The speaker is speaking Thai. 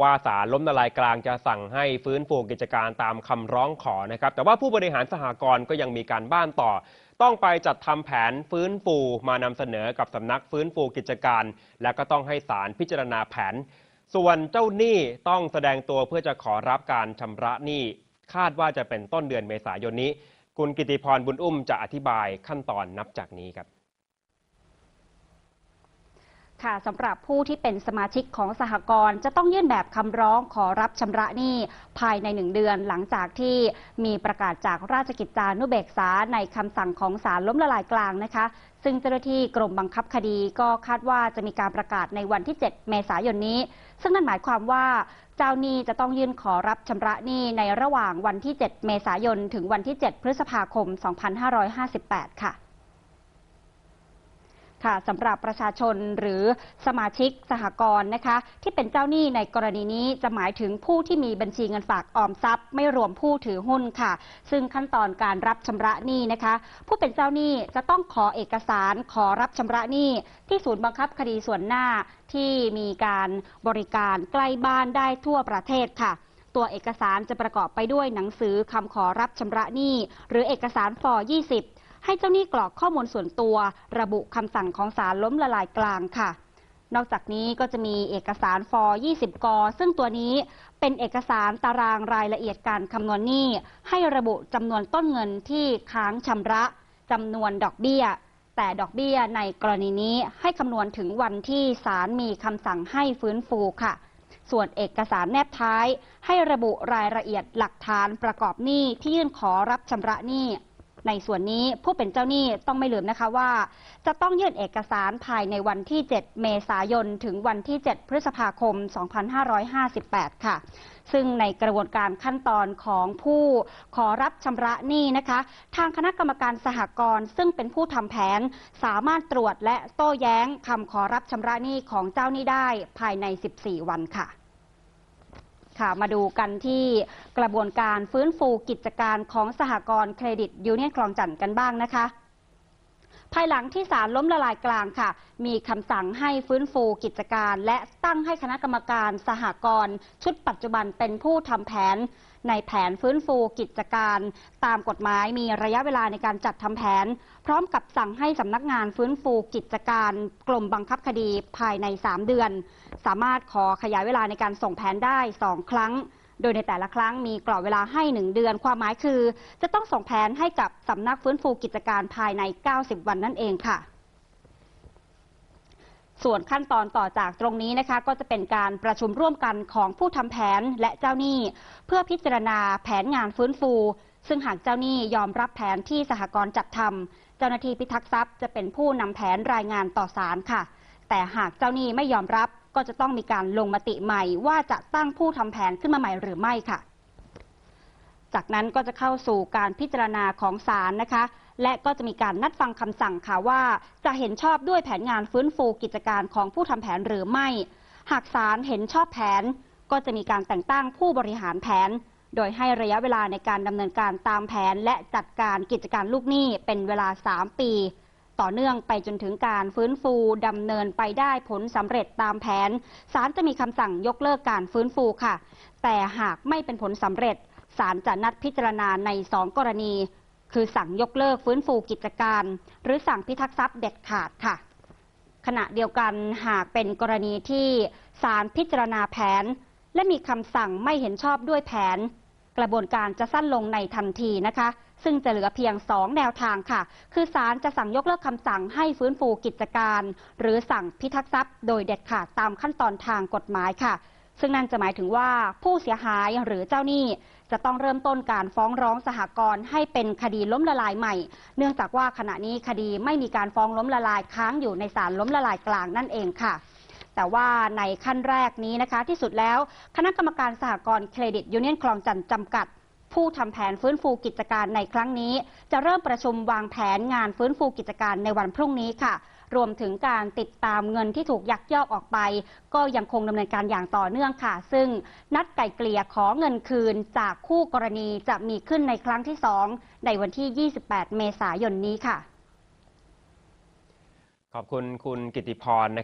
ว่าศาลล้มละลายกลางจะสั่งให้ฟื้นฟูกิจการตามคำร้องขอนะครับ แต่ว่าผู้บริหารสหกรณ์ก็ยังมีการบ้านต่อ ต้องไปจัดทำแผนฟื้นฟูมานำเสนอกับสำนักฟื้นฟูกิจการ และก็ต้องให้ศาลพิจารณาแผน ส่วนเจ้าหนี้ต้องแสดงตัวเพื่อจะขอรับการชำระหนี้คาดว่าจะเป็นต้นเดือนเมษายนนี้ คุณกิติพรบุญอุ้มจะอธิบายขั้นตอนนับจากนี้ครับ ค่ะสำหรับผู้ที่เป็นสมาชิกของสหกรณ์จะต้องยื่นแบบคำร้องขอรับชำระหนี้ภายในหนึ่งเดือนหลังจากที่มีประกาศจากราชกิจจานุเบกษาในคำสั่งของศาลล้มละลายกลางนะคะ ซึ่งเจ้าหน้าที่กรมบังคับคดีก็คาดว่าจะมีการประกาศในวันที่ 7 เมษายนนี้ ซึ่งนั่นหมายความว่าเจ้าหนี้จะต้องยื่นขอรับชำระหนี้ในระหว่างวันที่ 7 เมษายนถึงวันที่ 7 พฤษภาคม 2558 ค่ะ ค่ะสำหรับประชาชนหรือสมาชิกสหกรณ์นะคะ ที่เป็นเจ้าหนี้ในกรณีนี้จะหมายถึงผู้ที่มีบัญชีเงินฝากออมทรัพย์ ไม่รวมผู้ถือหุ้นค่ะ ซึ่งขั้นตอนการรับชำระหนี้นะคะ ผู้เป็นเจ้าหนี้จะต้องขอเอกสารขอรับชำระหนี้ที่ศูนย์บังคับคดีส่วนหน้าที่มีการบริการใกล้บ้านได้ทั่วประเทศค่ะตัวเอกสารจะประกอบไปด้วยหนังสือคำขอรับชำระหนี้ หรือเอกสารฟอ20 ให้เจ้าหนี้กรอกข้อมูลส่วนตัว ระบุคำสั่งของศาลล้มละลายกลางค่ะ นอกจากนี้ก็จะมีเอกสารฟอ20 ก ซึ่งตัวนี้เป็นเอกสารตารางรายละเอียดการคำนวณหนี้ ให้ระบุจำนวนต้นเงินที่ค้างชำระจำนวนดอกเบี้ย แต่ดอกเบี้ยในกรณีนี้ให้คำนวณถึงวันที่ศาลมีคำสั่งให้ฟื้นฟูค่ะส่วนเอกสารแนบท้าย ให้ระบุรายละเอียดหลักฐานประกอบหนี้ที่ยื่นขอรับชำระหนี้ ในส่วนนี้ผู้เป็นเจ้าหนี้ต้องไม่ลืมนะคะว่า จะต้องยื่นเอกสารภายในวันที่ 7 เมษายน ถึงวันที่ 7 พฤษภาคม 2558 ค่ะ ซึ่งในกระบวนการขั้นตอนของผู้ขอรับชำระหนี้นะคะ ทางคณะกรรมการสหกรณ์ซึ่งเป็นผู้ทำแผน สามารถตรวจและโต้แย้งคำขอรับชำระหนี้ของเจ้าหนี้ได้ภายใน 14 วันค่ะ ค่ะ มาดูกันที่กระบวนการฟื้นฟูกิจการของสหกรณ์เครดิตยูเนียนคลองจันทร์กันบ้างนะคะ ภายหลังที่ศาลล้มละลายกลางค่ะ มีคำสั่งให้ฟื้นฟูกิจการ และตั้งให้คณะกรรมการสหกรณ์ชุดปัจจุบันเป็นผู้ทำแผนในแผนฟื้นฟูกิจการตามกฎหมายมีระยะเวลาในการจัดทำแผน พร้อมกับสั่งให้สำนักงานฟื้นฟูกิจการกรมบังคับคดีภายใน 3 เดือน สามารถขอขยายเวลาในการส่งแผนได้ 2 ครั้งโดยในแต่ละครั้งมีกรอบเวลาให้ 1 เดือน ความหมายคือ จะต้องส่งแผนให้กับสำนักฟื้นฟูกิจการภายใน 90 วันนั่นเองค่ะ ส่วนขั้นตอนต่อจากตรงนี้นะคะก็จะเป็นการประชุมร่วมกันของผู้ทำแผนและเจ้าหนี้ เพื่อพิจารณาแผนงานฟื้นฟู ซึ่งหากเจ้าหนี้ยอมรับแผนที่สหกรณ์จัดทำเจ้าหน้าที่พิทักษ์ทรัพย์จะเป็นผู้นำแผนรายงานต่อศาลค่ะ แต่หากเจ้าหนี้ไม่ยอมรับก็จะต้องมีการลงมติใหม่ ว่าจะตั้งผู้ทำแผนขึ้นมาใหม่หรือไม่ค่ะ จากนั้นก็จะเข้าสู่การพิจารณาของศาลนะคะ และก็จะมีการนัดฟังคำสั่งค่ะว่า จะเห็นชอบด้วยแผนงานฟื้นฟูกิจการของผู้ทำแผนหรือไม่ หากศาลเห็นชอบแผน ก็จะมีการแต่งตั้งผู้บริหารแผน โดยให้ระยะเวลาในการดำเนินการตามแผน และจัดการกิจการลูกหนี้เป็นเวลา 3 ปี ต่อเนื่องไปจนถึงการฟื้นฟูดำเนินไปได้ผลสำเร็จตามแผนศาลจะมีคำสั่งยกเลิกการฟื้นฟูค่ะ แต่หากไม่เป็นผลสำเร็จศาลจะนัดพิจารณาใน 2 กรณี คือสั่งยกเลิกฟื้นฟูกิจการ หรือสั่งพิทักษ์ทรัพย์เด็ดขาดค่ะ ขณะเดียวกันหากเป็นกรณีที่ศาลพิจารณาแผน และมีคำสั่งไม่เห็นชอบด้วยแผน กระบวนการจะสั้นลงในทันทีนะคะ ซึ่งจะเหลือเพียง 2 แนวทางค่ะ คือศาลจะสั่งยกเลิกคำสั่งให้ฟื้นฟูกิจการ หรือสั่งพิทักษ์ทรัพย์โดยเด็ดขาดตามขั้นตอนทางกฎหมายค่ะ ซึ่งนั่นจะหมายถึงว่าผู้เสียหายหรือเจ้าหนี้จะต้องเริ่มต้นการฟ้องร้องสหกรณ์ให้เป็นคดีล้มละลายใหม่ เนื่องจากว่าขณะนี้คดีไม่มีการฟ้องล้มละลายค้างอยู่ในศาลล้มละลายกลางนั่นเองค่ะ แต่ว่าในขั้นแรกนี้นะคะ ที่สุดแล้วคณะกรรมการสหกรณ์เครดิตยูเนียนคลองจันทร์จำกัด ผู้ทำแผนฟื้นฟูกิจการในครั้งนี้ จะเริ่มประชุมวางแผนงานฟื้นฟูกิจการในวันพรุ่งนี้ค่ะ รวมถึงการติดตามเงินที่ถูกยักยอกออกไป ก็ยังคงดำเนินการอย่างต่อเนื่องค่ะ ซึ่งนัดไก่เกลี่ยขอเงินคืนจากคู่กรณีจะมีขึ้นในครั้งที่ 2 ในวันที่ 28 เมษายนนี้ค่ะ ขอบคุณคุณกิติพร